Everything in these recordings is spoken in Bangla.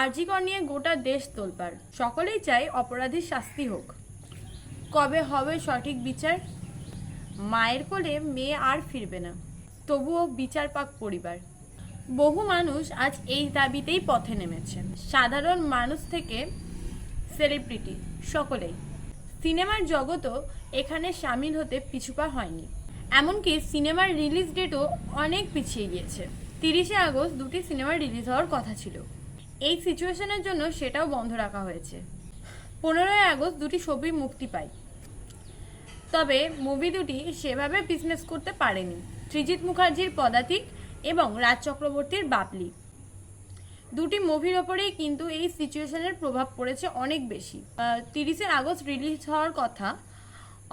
আরজিকর নিয়ে গোটা দেশ তোলপাড়। সকলেই চায় অপরাধীর শাস্তি হোক। কবে হবে সঠিক বিচার? মায়ের কোলে মেয়ে আর ফিরবে না। তবুও বিচার পাক পরিবার। বহু মানুষ আজ এই দাবিতেই পথে নেমেছে। সাধারণ মানুষ থেকে সেলিব্রিটি সকলেই। সিনেমার জগতও এখানে সামিল হতে পিছুপা হয়নি। এমনকি সিনেমার রিলিজ ডেটও অনেক পিছিয়ে গিয়েছে। তিরিশে আগস্ট দুটি সিনেমা রিলিজ হওয়ার কথা ছিল। এই সিচুয়েশনের জন্য সেটাও বন্ধ রাখা হয়েছে। পনেরোই আগস্ট দুটি ছবি মুক্তি পায়। তবে মুভি দুটি সেভাবে বিজনেস করতে পারেনি। সৃজিত মুখার্জির পদাতিক এবং রাজ চক্রবর্তীর বাবলি। দুটি মুভির ওপরেই কিন্তু এই সিচুয়েশনের প্রভাব পড়েছে অনেক বেশি। তিরিশে আগস্ট রিলিজ হওয়ার কথা,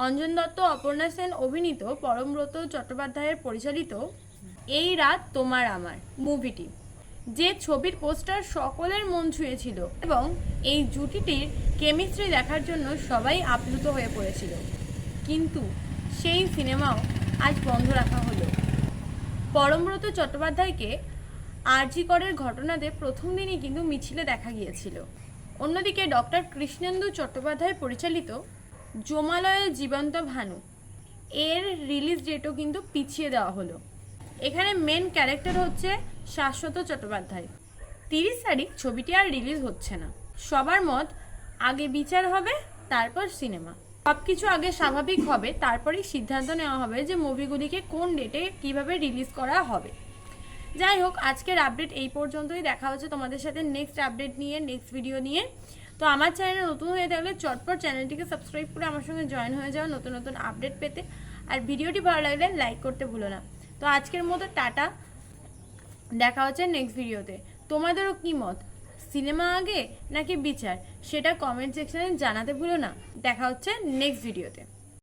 অঞ্জন দত্ত, অপর্ণা সেন অভিনীত পরমব্রত চট্টোপাধ্যায়ের পরিচালিত এই রাত তোমার আমার মুভিটি। যে ছবির পোস্টার সকলের মন ছুঁয়েছিল এবং এই জুটিটির কেমিস্ট্রি দেখার জন্য সবাই আপ্লুত হয়ে পড়েছিল। কিন্তু সেই সিনেমাও আজ বন্ধ রাখা হলো। পরমব্রত চট্টোপাধ্যায়কে আরজি করের ঘটনাতে প্রথম দিনই কিন্তু মিছিলে দেখা গিয়েছিল। অন্যদিকে ডক্টর কৃষ্ণেন্দু চট্টোপাধ্যায় পরিচালিত জমালয়ে জীবন্ত ভানু, এর রিলিজ ডেটও কিন্তু পিছিয়ে দেওয়া হলো। এখানে মেন ক্যারেক্টার হচ্ছে শাশ্বত চট্টোপাধ্যায়। তিরিশ তারিখ ছবিটি আর রিলিজ হচ্ছে না। সবার মত আগে বিচার হবে, তারপর সিনেমা সব কিছু আগে স্বাভাবিক হবে, তারপরেই সিদ্ধান্ত নেওয়া হবে যে মুভিগুলিকে কোন ডেটে কীভাবে রিলিজ করা হবে। যাই হোক, আজকের আপডেট এই পর্যন্তই। দেখা হচ্ছে তোমাদের সাথে নেক্সট আপডেট নিয়ে নেক্সট ভিডিও নিয়ে। তো আমার চ্যানেলে নতুন হয়ে থাকলে চটপট চ্যানেলটিকে সাবস্ক্রাইব করে আমার সঙ্গে জয়েন হয়ে যাও নতুন নতুন আপডেট পেতে। আর ভিডিওটি ভালো লাগলে লাইক করতে ভুলো না। তো আজকের মতো টাটা। দেখা হচ্ছে নেক্সট ভিডিওতে তোমাদেরও কী মত? সিনেমা আগে নাকি বিচার? সেটা কমেন্ট সেকশানে জানাতে ভুলো না। দেখা হচ্ছে নেক্সট ভিডিওতে